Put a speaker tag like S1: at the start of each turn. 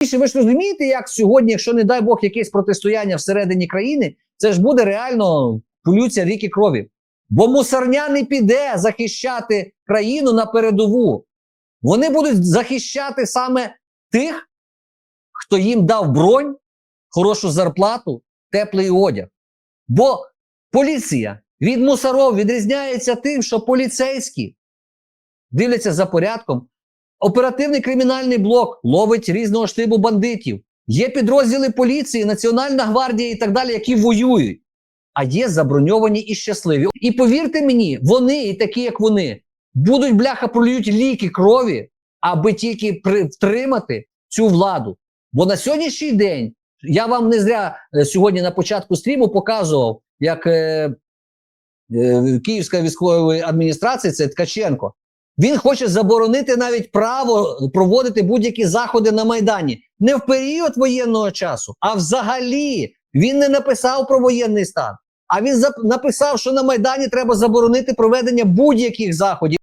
S1: Ви ж розумієте, як сьогодні, якщо не дай Бог якесь протистояння всередині країни, це ж буде реально полюція ріки крові. Бо мусорня не піде захищати країну на передову. Вони будуть захищати саме тих, хто їм дав бронь, хорошу зарплату, теплий одяг. Бо поліція від мусоров відрізняється тим, що поліцейські дивляться за порядком. Оперативний кримінальний блок ловить різного штибу бандитів. Є підрозділи поліції, Національна гвардія і так далі, які воюють. А є заброньовані і щасливі. І повірте мені, вони, і такі, як вони, будуть бляха пролюють ліки крові, аби тільки при, втримати цю владу. Бо на сьогоднішній день я вам не зря е, сьогодні на початку стріму показував, як е, е, Київська військової адміністрації, це Ткаченко, він хоче заборонити навіть право проводити будь-які заходи на Майдані не в період воєнного часу, а взагалі він не написав про воєнний стан. А він написав, що на Майдані треба заборонити проведення будь-яких заходів.